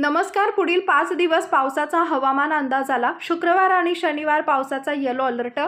नमस्कार पुढील पाच दिवस पावसाचा हवामान अंदाज आला. शुक्रवार आणि शनिवार पावसाचा येलो अलर्ट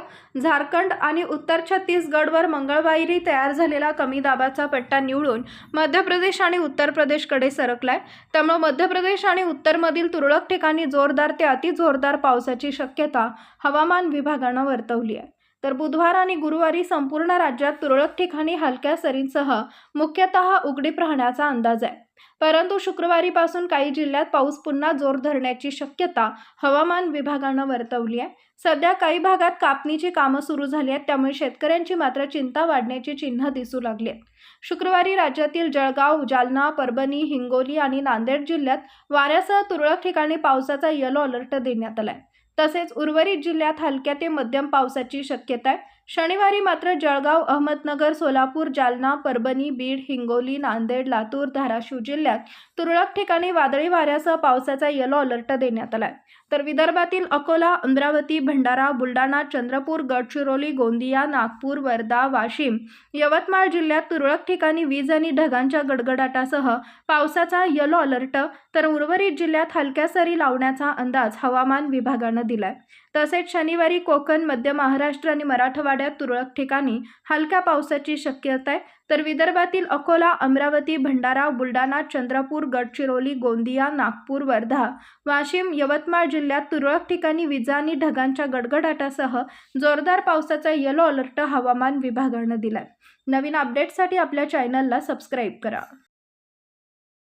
झारखंड आणि उत्तर छत्तीसगडवर मंगळवारी तयार झालेला कमी दाबाचा पट्टा निवळून मध्य प्रदेश आणि उत्तर प्रदेशकडे सरकलाय. त्यामुळे मध्य प्रदेश आणि उत्तरमधील तुरळक ठिकाणी जोरदार ते अतिजोरदार पावसाची शक्यता हवामान विभागानं वर्तवली आहे. तर बुधवार आणि गुरुवारी संपूर्ण राज्यात तुरळक ठिकाणी हलक्या सरींसह मुख्यतः उघडीप राहण्याचा अंदाज आहे. परंतु शुक्रवारीपासून काही जिल्ह्यात पाऊस पुन्हा जोर धरण्याची शक्यता हवामान विभागानं वर्तवली आहे. सध्या काही भागात कापणीची कामं सुरू झाली आहेत त्यामुळे शेतकऱ्यांची मात्र चिंता वाढण्याची चिन्ह दिसू लागली आहेत. शुक्रवारी राज्यातील जळगाव जालना परभणी हिंगोली आणि नांदेड जिल्ह्यात वाऱ्यासह तुरळक ठिकाणी पावसाचा येलो अलर्ट देण्यात आलाय. तसेच उर्वरित जिल्ह्यात हलक्या ते मध्यम पावसाची शक्यता आहे. शनिवारी मात्र जळगाव अहमदनगर सोलापूर जालना परभणी बीड हिंगोली नांदेड लातूर धाराशिव जिल्ह्यात तुरळक ठिकाणी वादळी वाऱ्यासह पावसाचा येलो अलर्ट देण्यात आलाय. तर विदर्भातील अकोला अमरावती भंडारा बुलढाणा चंद्रपूर गडचिरोली गोंदिया नागपूर वर्धा वाशिम यवतमाळ जिल्ह्यात तुरळक ठिकाणी वीज आणि ढगांच्या गडगडाटासह पावसाचा येलो अलर्ट तर उर्वरित जिल्ह्यात हलक्या सरी लावण्याचा अंदाज हवामान विभागानं दिलाय. तसेच शनिवारी कोकण मध्य महाराष्ट्र आणि मराठवाड्यात तुरळक ठिकाणी हलक्या पावसाची शक्यता आहे तर विदर्भातील अकोला अमरावती भंडारा बुलढाणा चंद्रपूर गडचिरोली गोंदिया नागपूर वर्धा वाशिम यवतमाळ जिल्ह्यात तुरळक ठिकाणी विजा आणि ढगांच्या गडगडाटासह जोरदार पावसाचा येलो अलर्ट हवामान विभागानं दिलाय. नवीन अपडेटसाठी आपल्या चॅनलला सबस्क्राईब करा.